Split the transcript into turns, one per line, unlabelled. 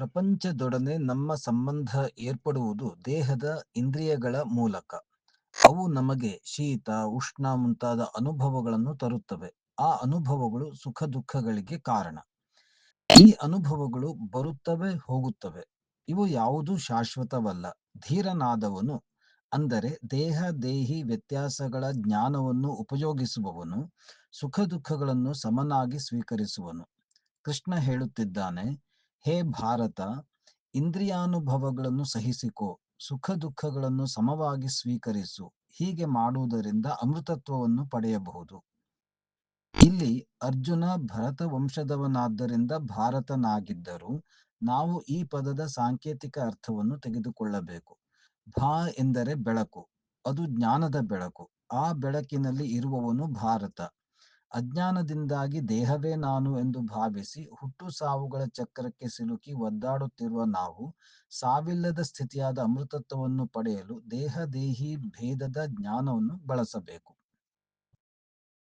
ಪ್ರಪಂಚದೊಡನೆ ನಮ್ಮ ಸಂಬಂಧ ಏರ್ಪಡುವುದು ದೇಹದ ಇಂದ್ರಿಯಗಳ ಮೂಲಕ. ಅವು ನಮಗೆ ಶೀತ, ಉಷ್ಣ ಮುಂತಾದ ಅನುಭವಗಳನ್ನು ತರುತ್ತವೆ. ಆ ಅನುಭವಗಳು ಸುಖ-ದುಃಖಗಳಿಗೆ ಕಾರಣ. ಈ ಅನುಭವಗಳು ಬರುತ್ತವೆ ಹೋಗುತ್ತವೆ. ಇವು ಯಾವುದೂ ಶಾಶ್ವತವಲ್ಲ. ಧೀರನಾದವನು ಅಂದರೆ ದೇಹ-ದೇಹಿ ವ್ಯತ್ಯಾಸಗಳ ಜ್ಞಾನವನ್ನು ಉಪಯೋಗಿಸುವವನು ಸುಖ-ದುಃಖಗಳನ್ನು ಸಮನಾಗಿ ಸ್ವೀಕರಿಸುವನು. ಕೃಷ್ಣ ಹೇಳುತ್ತಿದ್ದಾನೆ, ಹೇ ಭಾರತ, ಇಂದ್ರಿಯಾನುಭವಗಳನ್ನು ಸಹಿಸಿಕೋ, ಸುಖ-ದುಃಖಗಳನ್ನು ಸಮವಾಗಿ ಸ್ವೀಕರಿಸು. ಹೀಗೆ ಮಾಡುವುದರಿಂದ ಅಮೃತತ್ವವನ್ನು ಪಡೆಯಬಹುದು. ಇಲ್ಲಿ ಅರ್ಜುನ ಭರತ ವಂಶದವನಾದ್ದರಿಂದ ಭಾರತನಾಗಿದ್ದರೂ ನಾವು ಈ ಪದದ ಸಾಂಕೇತಿಕ ಅರ್ಥವನ್ನು ತೆಗೆದುಕೊಳ್ಳಬೇಕು. ಭಾ ಎಂದರೆ ಬೆಳಕು. ಅದು ಜ್ಞಾನದ ಬೆಳಕು. ಆ ಬೆಳಕಿನಲ್ಲಿ ಇರುವವನು ಭಾರತ. ಅಜ್ಞಾನದಿಂದಾಗಿ ದೇಹವೇ ನಾನು ಎಂದು ಭಾವಿಸಿ ಹುಟ್ಟು-ಸಾವುಗಳ ಚಕ್ರಕ್ಕೆ ಸಿಲುಕಿ ಒದ್ದಾಡುತ್ತಿರುವ ನಾವು ಸಾವಿಲ್ಲದ ಸ್ಥಿತಿಯಾದ ಅಮೃತತ್ವವನ್ನು ಪಡೆಯಲು ದೇಹ-ದೇಹಿ ಭೇದದ ಜ್ಞಾನವನ್ನು ಬಳಸಬೇಕು.